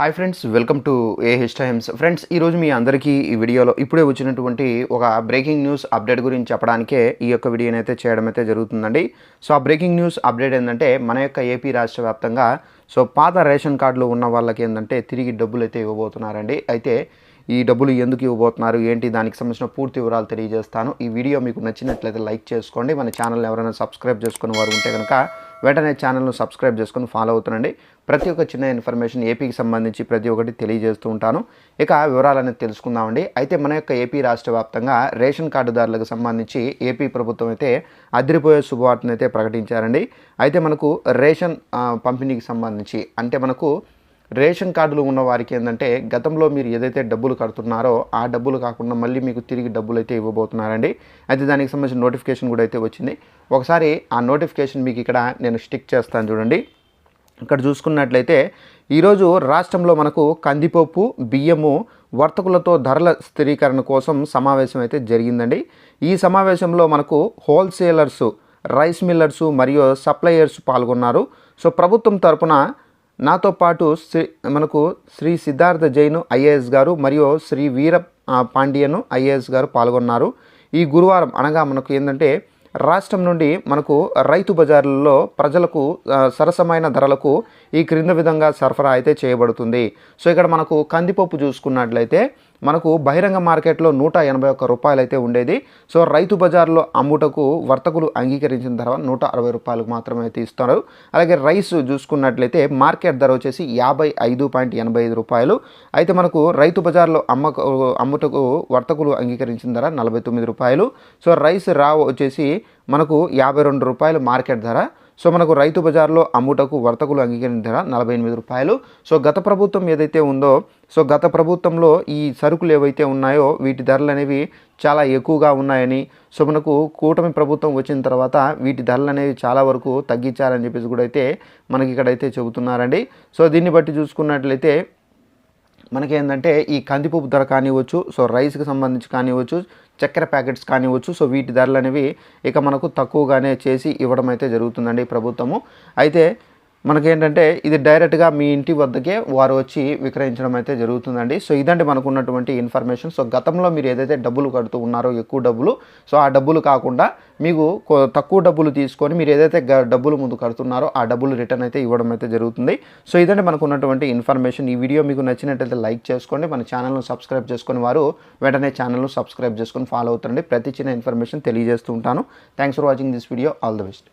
Hi friends welcome to A H times. Friends ఈరోజు మీ అందరికీ ఈ వీడియోలో ఇప్పుడే వచ్చినటువంటి ఒక బ్రేకింగ్ న్యూస్ అప్డేట్ గురించి చెప్పడానికే ఈ యొక్క వీడియోని అయితే చేయడం అయితే జరుగుతుందండి. సో ఆ బ్రేకింగ్ న్యూస్ అప్డేట్ ఏంటంటే మన యొక్క ఏపీ రాష్ట్ర వ్యాప్తంగా సో పాత రేషన్ కార్డులు ఉన్న వాళ్ళకి ఏంటంటే తిరిగి డబ్బులు అయితే ఇవ్వబోతున్నారండి. అయితే ఈ డబ్బులు ఎందుకు ఇవ్వబోతున్నారు? ఏంటి? దానికి సంబంధించిన పూర్తి వివరాలు తెలియజేస్తాను. ఈ వీడియో మీకు నచ్చినట్లయితే లైక్ చేసుకోండి. మన ఛానల్ ఎవరైనా సబ్స్క్రైబ్ చేసుకుని వారు ఉంటే కనుక వెంటనే ఛానల్ను సబ్స్క్రైబ్ చేసుకొని ఫాలో అవుతుండండి. ప్రతి ఒక్క చిన్న ఇన్ఫర్మేషన్ ఏపీకి సంబంధించి ప్రతి ఒక్కటి తెలియజేస్తూ ఉంటాను. ఇక వివరాలు అనేది తెలుసుకుందామండి. అయితే మన యొక్క ఏపీ రాష్ట్ర వ్యాప్తంగా రేషన్ కార్డుదారులకు సంబంధించి ఏపీ ప్రభుత్వం అయితే అదిరిపోయే శుభవార్తను అయితే ప్రకటించారండి. అయితే మనకు రేషన్ పంపిణీకి సంబంధించి అంటే మనకు రేషన్ కార్డులు ఉన్న వారికి ఏంటంటే గతంలో మీరు ఏదైతే డబ్బులు కడుతున్నారో ఆ డబ్బులు కాకుండా మళ్ళీ మీకు తిరిగి డబ్బులు అయితే ఇవ్వబోతున్నారండి. అయితే దానికి సంబంధించిన నోటిఫికేషన్ కూడా అయితే వచ్చింది. ఒకసారి ఆ నోటిఫికేషన్ మీకు ఇక్కడ నేను స్టిక్ చేస్తాను చూడండి. ఇక్కడ చూసుకున్నట్లయితే ఈరోజు రాష్ట్రంలో మనకు కందిపప్పు బియ్యము వర్తకులతో ధరల స్థిరీకరణ కోసం సమావేశం అయితే జరిగిందండి. ఈ సమావేశంలో మనకు హోల్సేలర్స్ రైస్ మిల్లర్స్ మరియు సప్లయర్స్ పాల్గొన్నారు. సో ప్రభుత్వం తరపున నాతో పాటు శ్రీ మనకు శ్రీ సిద్ధార్థ జైన్ ఐఏఎస్ గారు మరియు శ్రీ వీర పాండియను ఐఏఎస్ గారు పాల్గొన్నారు. ఈ గురువారం అనగా మనకు ఏంటంటే రాష్ట్రం నుండి మనకు రైతు బజార్లలో ప్రజలకు సరసమైన ధరలకు ఈ క్రింద విధంగా సరఫరా అయితే చేయబడుతుంది. సో ఇక్కడ మనకు కందిపప్పు చూసుకున్నట్లయితే మనకు బహిరంగ మార్కెట్లో నూట ఎనభై ఒక్క రూపాయలు అయితే ఉండేది. సో రైతు బజార్లో అమ్ముటకు వర్తకులు అంగీకరించిన తర్వాత నూట అరవై రూపాయలకు మాత్రమే అయితే ఇస్తారు అలాగే రైస్ చూసుకున్నట్లయితే మార్కెట్ ధర వచ్చేసి యాభై ఐదు పాయింట్ ఎనభై ఐదు రూపాయలు. అయితే మనకు రైతు బజార్లో అమ్మకు అమ్ముటకు వర్తకులు అంగీకరించిన ధర నలభై తొమ్మిది రూపాయలు. సో రైస్ రా వచ్చేసి మనకు యాభై రెండు రూపాయలు మార్కెట్ ధర. సో మనకు రైతు బజార్లో అమ్ముటకు వర్తకులు అంగీకరించిన ధర నలభై ఎనిమిది రూపాయలు. సో గత ప్రభుత్వం ఏదైతే ఉందో సో గత ప్రభుత్వంలో ఈ సరుకులు ఏవైతే ఉన్నాయో వీటి ధరలు అనేవి చాలా ఎక్కువగా ఉన్నాయని సో మనకు కూటమి ప్రభుత్వం వచ్చిన తర్వాత వీటి ధరలు అనేవి చాలా వరకు తగ్గించారని చెప్పేసి కూడా అయితే మనకి ఇక్కడైతే చెబుతున్నారండి. సో దీన్ని బట్టి చూసుకున్నట్లయితే మనకేంటంటే ఈ కందిపప్పు ధర కానివ్వచ్చు సో రైస్కి సంబంధించి కానివ్వచ్చు చక్కెర ప్యాకెట్స్ కానివ్వచ్చు సో వీటి ధరలు అనేవి ఇక మనకు తక్కువగానే చేసి ఇవ్వడం అయితే జరుగుతుందండి ప్రభుత్వము. అయితే మనకేంటంటే ఇది డైరెక్ట్గా మీ ఇంటి వద్దకే వారు వచ్చి విక్రయించడం అయితే జరుగుతుందండి. సో ఇదండి మనకున్నటువంటి ఇన్ఫర్మేషన్. సో గతంలో మీరు ఏదైతే డబ్బులు కడుతూ ఉన్నారో ఎక్కువ డబ్బులు సో ఆ డబ్బులు కాకుండా మీకు తక్కువ డబ్బులు తీసుకొని మీరు ఏదైతే డబ్బులు ముందు కడుతున్నారో ఆ డబ్బులు రిటర్న్ అయితే ఇవ్వడం అయితే జరుగుతుంది. సో ఇదండి మనకు ఉన్నటువంటి ఇన్ఫర్మేషన్. ఈ వీడియో మీకు నచ్చినట్లయితే లైక్ చేసుకోండి. మన ఛానల్ను సబ్స్క్రైబ్ చేసుకుని వారు వెంటనే ఛానల్ను సబ్స్క్రైబ్ చేసుకొని ఫాలో అవుతుండండి. ప్రతి చిన్న ఇన్ఫర్మేషన్ తెలియజేస్తూ ఉంటాను. Thanks for watching this video. All the best.